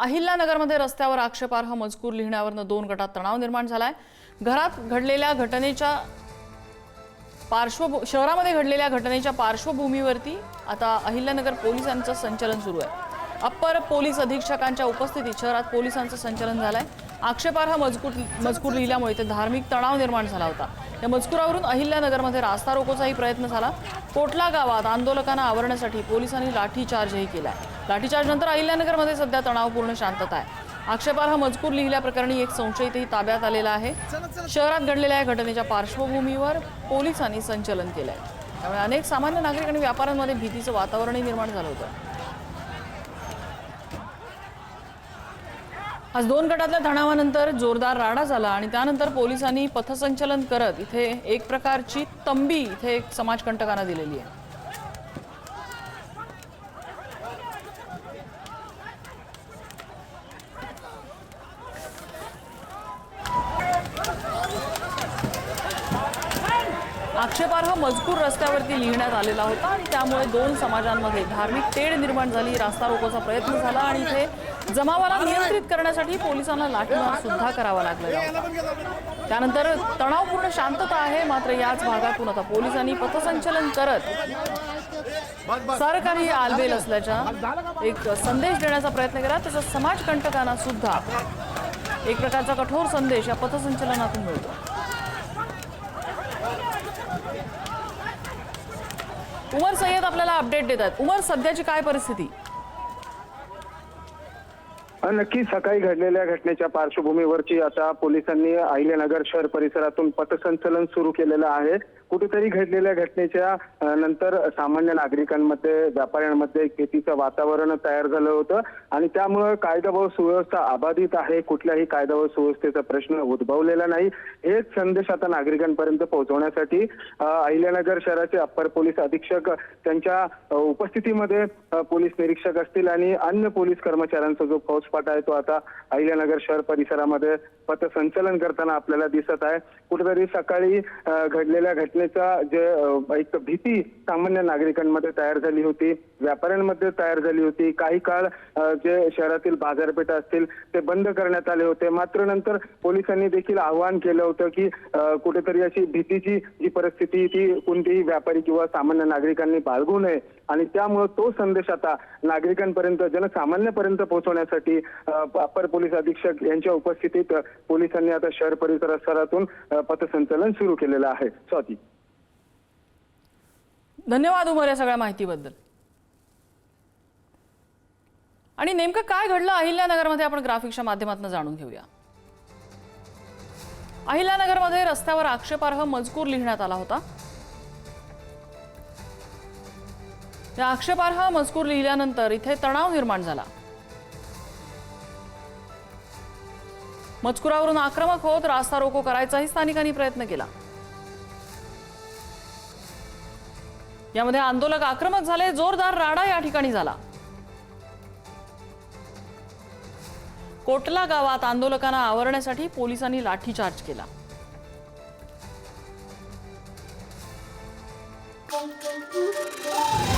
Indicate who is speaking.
Speaker 1: अहिल्यानगरमध्ये रस्त्यावर आक्षेपार्ह मजकूर लिहिण्यावरनं दोन गटात तणाव निर्माण झालाय. घरात घडलेल्या घटनेच्या पार्श्वभू शहरामध्ये घडलेल्या घटनेच्या पार्श्वभूमीवरती आता अहिल्यानगर पोलिसांचं संचलन सुरू आहे. अप्पर पोलीस अधीक्षकांच्या उपस्थितीत शहरात पोलिसांचं संचलन झालंय. आक्षेपार्ह मजकूर मजकूर लिहिल्यामुळे ते धार्मिक तणाव निर्माण झाला होता. या मजकुरावरून अहिल्यानगरमध्ये रास्ता रोकोचाही प्रयत्न झाला. कोटला गावात आंदोलकांना आवरण्यासाठी पोलिसांनी लाठीचार्जही केलाय. लाठीचार्जनंतर अहिल्यानगरमध्ये सध्या तणावपूर्ण शांतता आहे. आक्षेपार्ह मजकूर लिहिल्याप्रकरणी एक संशयितही ताब्यात आलेला आहे. शहरात घडलेल्या या घटनेच्या पार्श्वभूमीवर पोलिसांनी संचलन केलंय. त्यामुळे अनेक सामान्य नागरिक आणि व्यापाऱ्यांमध्ये भीतीचं वातावरणही निर्माण झालं होतं. आज दोन गटातल्या तणावानंतर जोरदार राडा झाला आणि त्यानंतर पोलिसांनी पथसंचलन करत इथे एक प्रकारची तंबी इथे एक समाजकंटकांना दिलेली आहे. आक्षेपार्ह मजकूर रस्त्यावरती लिहिण्यात आलेला होता आणि त्यामुळे दोन समाजांमध्ये धार्मिक तेढ निर्माण झाली. रास्ता रोकोचा प्रयत्न झाला आणि इथे जमावाला नियंत्रित करण्यासाठी पोलिसांना लाठीमार सुद्धा करावा लागलेला होता त्यानंतर तणावपूर्ण शांतता आहे मात्र याच भागातून आता पोलिसांनी पथसंचलन करत सरकारी आलबेल असल्याचा एक संदेश देण्याचा प्रयत्न केला. तसंच समाजकंटकांना सुद्धा एक प्रकारचा कठोर संदेश या पथसंचलनातून मिळतो. उमर सय्यद आपल्याला अपडेट देतात. उमर सध्याची काय परिस्थिती?
Speaker 2: नक्की सकाळी घडलेल्या घटनेच्या पार्श्वभूमीवरची आता पोलिसांनी अहिल्यानगर शहर परिसरातून पथसंचलन सुरू केलेलं आहे. कुठेतरी घडलेल्या घटनेच्या नंतर सामान्य नागरिकांमध्ये व्यापाऱ्यांमध्ये भीतीचं वातावरण तयार झालं होतं आणि त्यामुळे कायदा व सुव्यवस्था अबाधित आहे. कुठल्याही कायदा व सुव्यवस्थेचा प्रश्न उद्भवलेला नाही. हेच संदेश आता नागरिकांपर्यंत पोहोचवण्यासाठी अहिल्यानगर शहराचे अप्पर पोलीस अधीक्षक त्यांच्या उपस्थितीमध्ये पोलीस निरीक्षक असतील आणि अन्य पोलीस कर्मचाऱ्यांचा जो फौजफाटा आहे तो आता अहिल्यानगर शहर परिसरामध्ये पथसंचलन करताना आपल्याला दिसत आहे. कुठेतरी सकाळी घडलेल्या घटनेचा जे एक भीती सामान्य नागरिकांमध्ये तयार झाली होती. व्यापाऱ्यांमध्ये तयार झाली होती. काही काळ जे शहरातील बाजारपेठा असतील ते बंद करण्यात आले होते. मात्र नंतर पोलिसांनी देखील आवाहन केलं होतं की कुठेतरी अशी भीतीची जी परिस्थिती ती कोणतीही व्यापारी किंवा सामान्य नागरिकांनी बाळगू नये. आणि त्यामुळे तो संदेश आता नागरिकांपर्यंत जनसामान्यपर्यंत पोहोचवण्यासाठी अपर पोलीस अधीक्षक यांच्या उपस्थितीत पोलिसांनी आता शहर परिसरातून पथसंचलन सुरू केलेलं आहे. स्वाती.
Speaker 1: धन्यवाद उमर या सगळ्या माहितीबद्दल. आणि नेमकं काय घडलं अहिल्यानगरमध्ये आपण ग्राफिक्सच्या माध्यमातून जाणून घेऊया. अहिल्यानगरमध्ये रस्त्यावर आक्षेपार्ह मजकूर लिहिण्यात आला होता. या आक्षेपार्ह मजकूर लिहिल्यानंतर इथे तणाव निर्माण झाला. मजकुरावरून आक्रमक होत रास्ता रोको करायचाही स्थानिकांनी प्रयत्न केला. यामध्ये आंदोलक आक्रमक झाले जोरदार राडा या ठिकाणी झाला. कोटला गावात आंदोलकांना आवरण्यासाठी पोलिसांनी लाठीचार्ज केला Thank you.